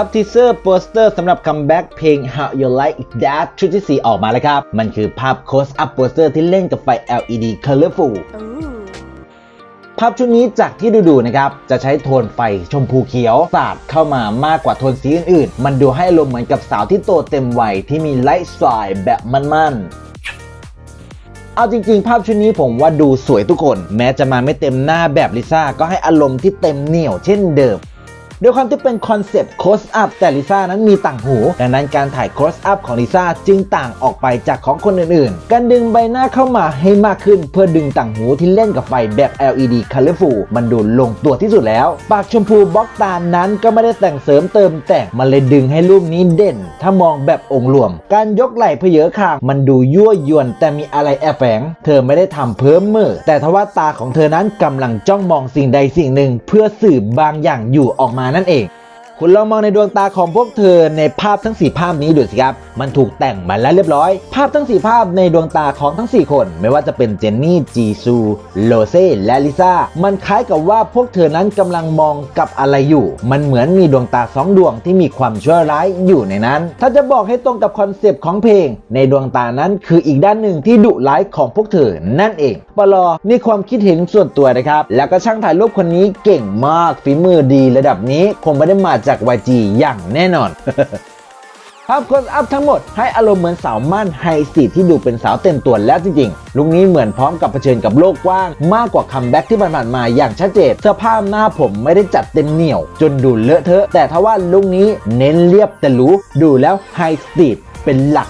พับทีเซอร์โปสเตอร์สำหรับคัมแบ็กเพลง How You Like It That ชุดที่ 4 ออกมาแล้วครับ มันคือภาพโคสอัพโปสเตอร์ที่เล่นกับไฟ LED Colorful ภาพชุดนี้จากที่ดูๆนะครับ จะใช้โทนไฟชมพูเขียวสาดเข้ามามากกว่าโทนสีอื่นๆ มันดูให้อารมณ์เหมือนกับสาวที่โตเต็มวัยที่มีไลฟ์สไตล์แบบมั่นๆ เอาจริงๆ ภาพชุดนี้ผมว่าดูสวยทุกคน แม้จะมาไม่เต็มหน้าแบบลิซ่าก็ให้อารมณ์ที่เต็มเหนียวเช่นเดิม ด้วยความที่เป็นคอนเซปต์โคสอัพแต่ลิซ่านั้นมีต่างหู ดังนั้นการถ่ายโคสอัพของลิซ่าจึงต่างออกไปจากของคนอื่นๆ การดึงใบหน้าเข้ามาให้มากขึ้น เพื่อดึงต่างหูที่เล่นกับไฟแบบ LED Colorful มันดูลงตัวที่สุดแล้ว ปากชมพูบล็อกตานั้นก็ไม่ได้แต่งเสริมเติมแต่งมันเลยดึงให้รูปนี้เด่น ถ้ามองแบบองค์รวม การยกไหล่เพเยอคางมันดูยั่วยวนแต่มีอะไรแอบแฝงเธอไม่ได้ทำเพิ่มมือแต่ทว่าตาของเธอนั้นกำลังจ้องมองสิ่งใดสิ่งหนึ่ง เพื่อสื่อบางอย่างอยู่ออกมานั่นเอง คุณลองมองในดวงตาของพวกเธอในภาพทั้ง 4 ภาพนี้ดูสิครับ มันถูกแต่งมาแล้วเรียบร้อย ภาพทั้ง 4 ภาพในดวงตาของทั้ง 4 คน ไม่ว่าจะเป็นเจนนี่ จีซู โลเซ่ และลิซ่า มันคล้ายกับว่าพวกเธอนั้นกำลังมองกับอะไรอยู่ มันเหมือนมีดวงตาสองดวงที่มีความชั่วร้ายอยู่ในนั้น ถ้าจะบอกให้ตรงกับคอนเซปต์ของเพลง ในดวงตานั้นคืออีกด้านหนึ่งที่ดุร้ายของพวกเธอนั่นเอง ปลอนี่ความคิดเห็นส่วนตัวนะครับ แล้วก็ช่างถ่ายรูปคนนี้เก่งมากฝีมือดีระดับนี้คงไม่ได้มาจาก YG อย่างแน่นอนภาพโคสอัพทั้งหมดให้อารมณ์เหมือนสาวมั่นไฮสตรีที่ดูเป็นสาวเต็มตัวแล้วจริงๆ ลุงนี้เหมือนพร้อมกับเผชิญกับโลกกว้าง มากกว่าคัมแบ็กที่ผ่านมาอย่างชัดเจนเสื้อผ้าหน้าผมไม่ได้จัดเต็มเหนียว จนดูเลอะเทอะ แต่ทว่าลุงนี้เน้นเรียบแต่หรู้ดูแล้วไฮสตรีเป็นหลัก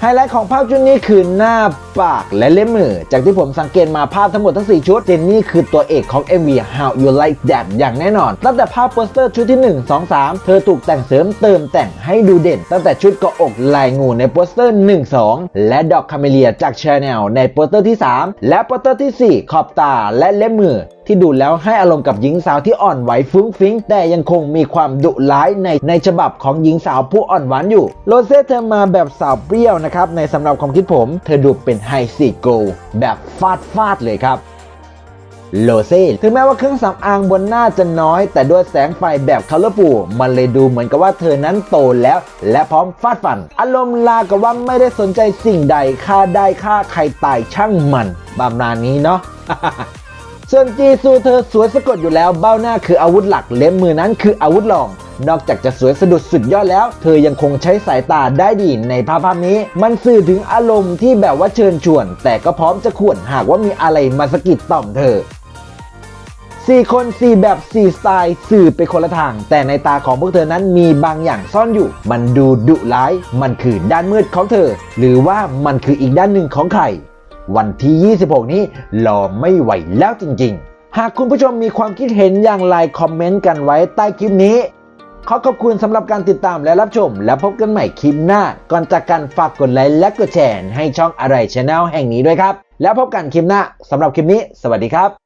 ไฮไลท์ของภาพชุดนี้คือหน้า ปากและเล็บมือ จากที่ผมสังเกตมาภาพทั้งหมดทั้ง 4 ชุด เจนนี่คือตัวเอกของ MV How You Like That อย่างแน่นอน ตั้งแต่ภาพโปสเตอร์ชุดที่ 1 2 3 เธอถูกแต่งเสริมเติมแต่งให้ดูเด่น ตั้งแต่ชุดเกาะอกลายงูในโปสเตอร์ 1 2 และดอกคาเมเลียจาก Chanel ในโปสเตอร์ที่ 3 และโปสเตอร์ทีสี่4 ขอบตาและเล็บมือที่ดูแล้วให้อารมณ์กับหญิงสาวที่อ่อนไหวฟุ้งฟิ้งแต่ยังคงมีความดุร้ายในในฉบับของหญิงสาวผู้อ่อนหวานอยู่โรเซ่เธอมาแบบสาวเปรี้ยวนะครับในสำหรับความคิดผม เธอดูเป็นไฮซีโกแบบฟาดฟาดเลยครับโลเซ่ถึงแม้ว่าเครื่องสำอางบนหน้าจะน้อย แต่ด้วยแสงไฟแบบคัลเลอร์ฟูมันเลยดูเหมือนกับว่าเธอนั้นโตแล้ว และพร้อมฟาดฟัน อารมณ์ลากับว่าไม่ได้สนใจสิ่งใดฆ่าได้ฆ่าใครตายช่างมันประมาณนี้เนาะส่วนจีซูเธอสวยสะกดอยู่แล้วเบ้าหน้าคืออาวุธหลักเล็บมือนั้นคืออาวุธรอง นอกจากจะสวยสะดุดสุดยอดแล้ว เธอยังคงใช้สายตาได้ดีในภาพภาพนี้ มันสื่อถึงอารมณ์ที่แบบว่าเชิญชวน แต่ก็พร้อมจะข่วนหากว่ามีอะไรมาสะกิดต่อมเธอสี่คนสี่แบบสี่สไตล์สื่อไปคนละทาง แต่ในตาของพวกเธอนั้นมีบางอย่างซ่อนอยู่ มันดูดุร้าย มันคือด้านมืดของเธอ หรือว่ามันคืออีกด้านหนึ่งของใคร วันที่ 26 นี้รอไม่ไหวแล้วจริง ๆ หากคุณผู้ชมมีความคิดเห็นอย่างไรคอมเมนต์กันไว้ใต้คลิปนี้ ขอขอบคุณสำหรับการติดตามและรับชม แล้วพบกันใหม่คลิปหน้า ก่อนจากกันฝากกดไลค์และกดแชร์ให้ช่องอะไรชาแนลแห่งนี้ด้วยครับ แล้วพบกันคลิปหน้าสำหรับคลิปนี้ สวัสดีครับ